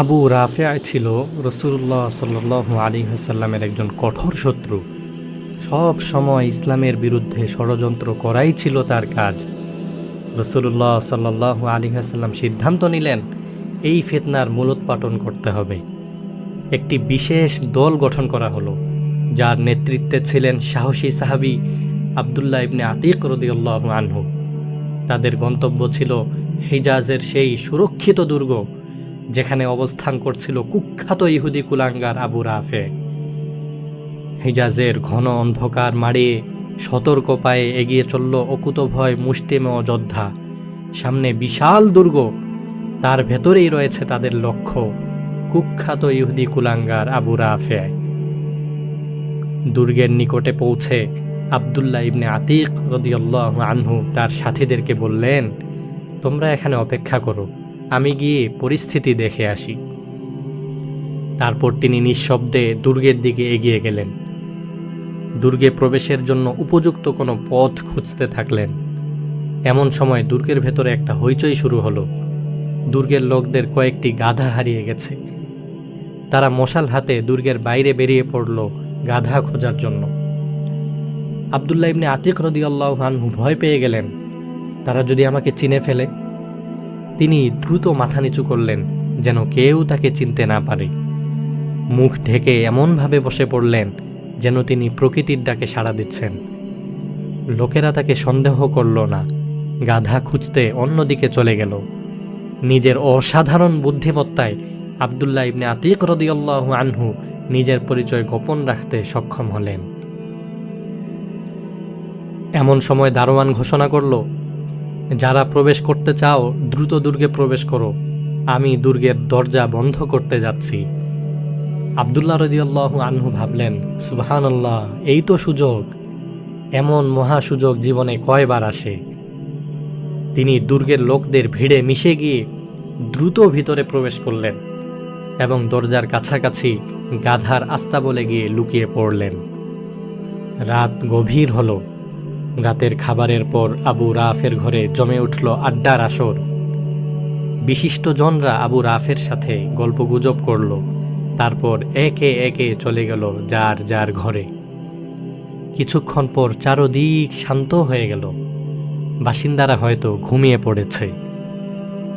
আবু রাফিয়া ছিল রসুল্লাহ সাল্লাহ আলী হাসাল্লামের একজন কঠোর শত্রু। সব সময় ইসলামের বিরুদ্ধে ষড়যন্ত্র করাই ছিল তার কাজ। রসুল্লাহ সাল্লাহ আলী হাসাল্লাম সিদ্ধান্ত নিলেন, এই ফেতনার মূলোৎপাটন করতে হবে। একটি বিশেষ দল গঠন করা হলো, যার নেতৃত্বে ছিলেন সাহসী সাহাবি আবদুল্লাহ ইবনে আতিক রদিউল্লাহ আনহু। তাদের গন্তব্য ছিল হিজাজের সেই সুরক্ষিত দুর্গ যেখানে অবস্থান করছিল কুখ্যাত ইহুদি কুলাঙ্গার আবু রাফে। হিজাজের ঘন অন্ধকার মাড়িয়ে সতর্ক পায়ে এগিয়ে চলল অকুতভয় মুষ্টিমেয় যোদ্ধা সামনে বিশাল দুর্গ, তার ভেতরেই রয়েছে তাদের লক্ষ্য, কুখ্যাত ইহুদি কুলাঙ্গার আবু রাফে। দুর্গের নিকটে পৌঁছে আবদুল্লাহ ইবনে আতিক রদিয়াল্লাহ আনহু তার সাথীদেরকে বললেন, তোমরা এখানে অপেক্ষা করো। আমি গিয়ে পরিস্থিতি দেখে আসি। তারপর তিনি নিঃশব্দে দুর্গের দিকে এগিয়ে গেলেন। দুর্গে প্রবেশের জন্য উপযুক্ত কোনো পথ খুঁজতে থাকলেন। এমন সময় দুর্গের ভেতরে একটা হইচই শুরু হলো। দুর্গের লোকদের কয়েকটি গাধা হারিয়ে গেছে। তারা মশাল হাতে দুর্গের বাইরে বেরিয়ে পড়ল গাধা খোঁজার জন্য। আবদুল্লাহ ইবনে আতিক রদিয়াল্লাহ আনহু ভয় পেয়ে গেলেন। তারা যদি আমাকে চিনে ফেলে তিনি দ্রুত মাথা নিচু করলেন, যেন কেউ তাকে চিনতে না পারে। মুখ ঢেকে এমনভাবে বসে পড়লেন, যেন তিনি প্রকৃতির ডাকে সাড়া দিচ্ছেন। লোকেরা তাকে সন্দেহ করল না, গাধা খুঁজতে অন্যদিকে চলে গেল। নিজের অসাধারণ বুদ্ধিমত্তায় আবদুল্লাহ ইবনে আতিক রদিয়াল্লাহু আনহু নিজের পরিচয় গোপন রাখতে সক্ষম হলেন। এমন সময় দারোয়ান ঘোষণা করল যারা প্রবেশ করতে চাও, দ্রুত দুর্গে প্রবেশ করো। আমি দুর্গের দরজা বন্ধ করতে যাচ্ছি। আবদুল্লাহ রদিয়াল্লাহ আনহু ভাবলেন, সুবহানাল্লাহ, এই তো সুযোগ। এমন মহা সুযোগ জীবনে কয়বার আসে? তিনি দুর্গের লোকদের ভিড়ে মিশে গিয়ে দ্রুত ভিতরে প্রবেশ করলেন এবং দরজার কাছাকাছি গাধার আস্তা বলে গিয়ে লুকিয়ে পড়লেন। রাত গভীর হলো। রাতের খাবারের পর আবু রাফের ঘরে জমে উঠল আড্ডার আসর। বিশিষ্ট জনরা আবু রাফের সাথে গল্পগুজব করল। তারপর একে একে চলে গেল যার যার ঘরে। কিছুক্ষণ পর চারদিক শান্ত হয়ে গেল। বাসিন্দারা হয়তো ঘুমিয়ে পড়েছে।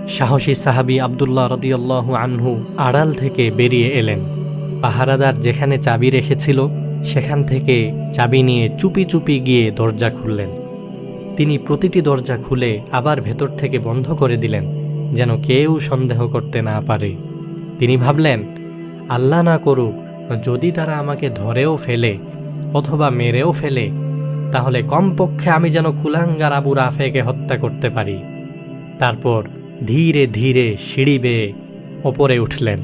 সাহসী সাহাবি আবদুল্লাহ রদিয়াল্লাহ আনহু আড়াল থেকে বেরিয়ে এলেন। পাহারাদার যেখানে চাবি রেখেছিল সেখান থেকে চাবি নিয়ে চুপি চুপি গিয়ে দরজা খুললেন। তিনি প্রতিটি দরজা খুলে আবার ভেতর থেকে বন্ধ করে দিলেন, যেন কেউ সন্দেহ করতে না পারে। তিনি ভাবলেন, আল্লাহ না করুক, যদি তারা আমাকে ধরেও ফেলে অথবা মেরেও ফেলে, তাহলে কমপক্ষে আমি যেন কুলাঙ্গার আবু রাফেকে হত্যা করতে পারি। তারপর ধীরে ধীরে সিঁড়ি বেয়ে ওপরে উঠলেন।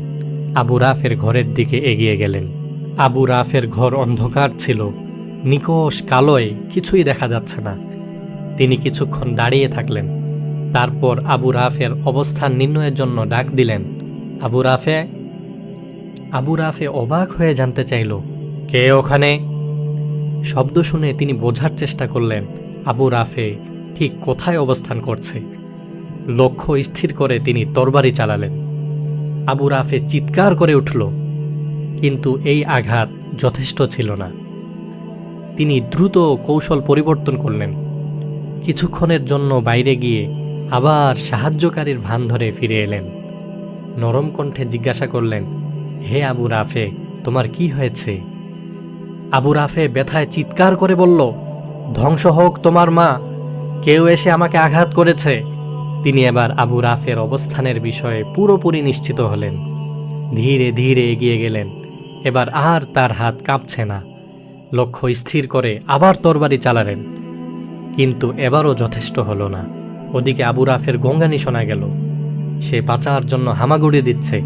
আবু রাফের ঘরের দিকে এগিয়ে গেলেন। আবু রাফের ঘর অন্ধকার ছিল। নিকোষ কালোয় কিছুই দেখা যাচ্ছে না। তিনি কিছুক্ষণ দাঁড়িয়ে থাকলেন। তারপর আবু রাফের অবস্থান নির্ণয়ের জন্য ডাক দিলেন, আবু রাফে? আবু রাফে অবাক হয়ে জানতে চাইল, কে ওখানে? শব্দ শুনে তিনি বোঝার চেষ্টা করলেন, আবু রাফে ঠিক কোথায় অবস্থান করছে? লক্ষ্য স্থির করে তিনি তরবারি চালালেন। আবু রাফে চিৎকার করে উঠল কিন্তু এই আঘাত যথেষ্ট ছিল না। তিনি দ্রুত কৌশল পরিবর্তন করলেন। কিছুক্ষণের জন্য বাইরে গিয়ে আবার সাহায্যকারীর ভান ধরে ফিরে এলেন। নরম কণ্ঠে জিজ্ঞাসা করলেন, হে আবু রাফে, তোমার কি হয়েছে? আবু রাফে ব্যথায় চিৎকার করে বলল, ধ্বংস হোক তোমার মা, কেউ এসে আমাকে আঘাত করেছে। তিনি এবার আবু রাফের অবস্থানের বিষয়ে পুরোপুরি নিশ্চিত হলেন। ধীরে ধীরে এগিয়ে গেলেন। এবার আর তার হাত কাঁপছে না। লক্ষ্য স্থির করে আবার তরবারি চালালেন। কিন্তু এবারও যথেষ্ট হলো না। ওদিকে আবু রাফের গঙ্গানি শোনা গেল। সে বাঁচার জন্য হামাগুড়ি দিচ্ছে।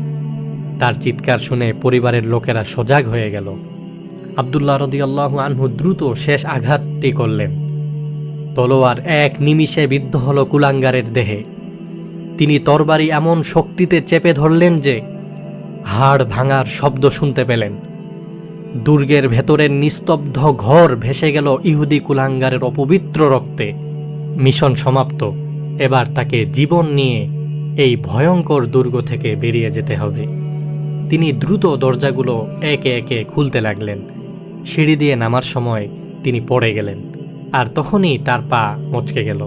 তার চিৎকার শুনে পরিবারের লোকেরা সজাগ হয়ে গেল। আবদুল্লাহ রদিয়াল্লাহু আনহু দ্রুত শেষ আঘাতটি করলেন। তলোয়ার এক নিমিষে বিদ্ধ হল কুলাঙ্গারের দেহে। তিনি তরবারি এমন শক্তিতে চেপে ধরলেন যে হাড় ভাঙার শব্দ শুনতে পেলেন। দুর্গের ভেতরের নিস্তব্ধ ঘর ভেসে গেল ইহুদি কুলাঙ্গারের অপবিত্র রক্তে। মিশন সমাপ্ত। এবার তাকে জীবন নিয়ে এই ভয়ঙ্কর দুর্গ থেকে বেরিয়ে যেতে হবে। তিনি দ্রুত দরজাগুলো একে একে খুলতে লাগলেন। সিঁড়ি দিয়ে নামার সময় তিনি পড়ে গেলেন, আর তখনই তার পা মচকে গেল।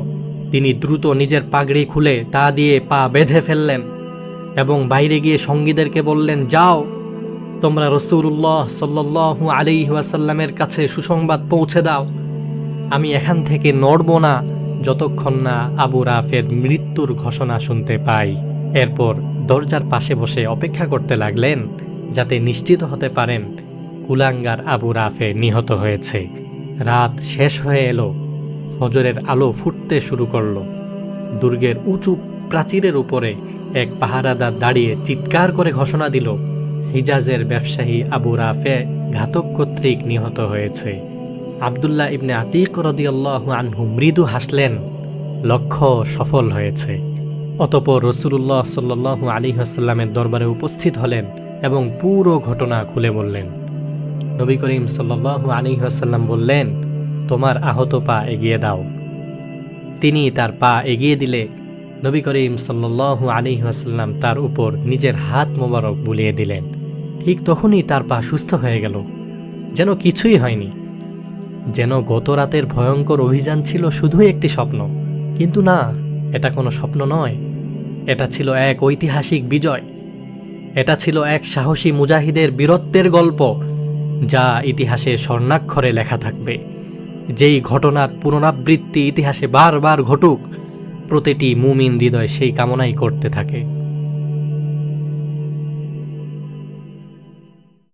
তিনি দ্রুত নিজের পাগড়ি খুলে তা দিয়ে পা বেঁধে ফেললেন। এবং বাইরে গিয়ে সঙ্গীদেরকে বললেন, যাও, তোমরা রসুল্লাহ সাল্লু আলি ওয়াসাল্লামের কাছে সুসংবাদ পৌঁছে দাও। আমি এখান থেকে নড়ব না, যতক্ষণ না আবু রাফের মৃত্যুর ঘোষণা শুনতে পাই এরপর দরজার পাশে বসে অপেক্ষা করতে লাগলেন, যাতে নিশ্চিত হতে পারেন কুলাঙ্গার আবু রাফে নিহত হয়েছে। রাত শেষ হয়ে এলো, ফজরের আলো ফুটতে শুরু করল। দুর্গের উঁচু প্রাচীরের উপরে এক পাহারাদার দাঁড়িয়ে চিৎকার করে ঘোষণা দিল, হিজাজের ব্যবসায়ী আবু রাফে ঘাতক কর্তৃক নিহত হয়েছে। আবদুল্লাহ ইবনে আতিক রদিয়াল্লাহু আনহু মৃদু হাসলেন লক্ষ্য সফল হয়েছে। অতপর রসুল্লাহ সাল্লু আলী হাসাল্লামের দরবারে উপস্থিত হলেন এবং পুরো ঘটনা খুলে বললেন। নবী করিম সাল্লাহ আলী হাসাল্লাম বললেন, তোমার আহত পা এগিয়ে দাও। তিনি তার পা এগিয়ে দিলে নবী করিম সাল্লু আলী আসাল্লাম তার উপর নিজের হাত মোবারক বুলিয়ে দিলেন। ঠিক তখনই তার পা সুস্থ হয়ে গেল। যেন কিছুই হয়নি। যেন গত রাতের ভয়ঙ্কর অভিযান ছিল শুধুই একটি স্বপ্ন। কিন্তু না, এটা কোনো স্বপ্ন নয়। এটা ছিল এক ঐতিহাসিক বিজয়। এটা ছিল এক সাহসী মুজাহিদের বীরত্বের গল্প, যা ইতিহাসে স্বর্ণাক্ষরে লেখা থাকবে। যেই ঘটনার পুনরাবৃত্তি ইতিহাসে বারবার ঘটুক প্রতিটি মুমিন হৃদয় সেই কামনাই করতে থাকে।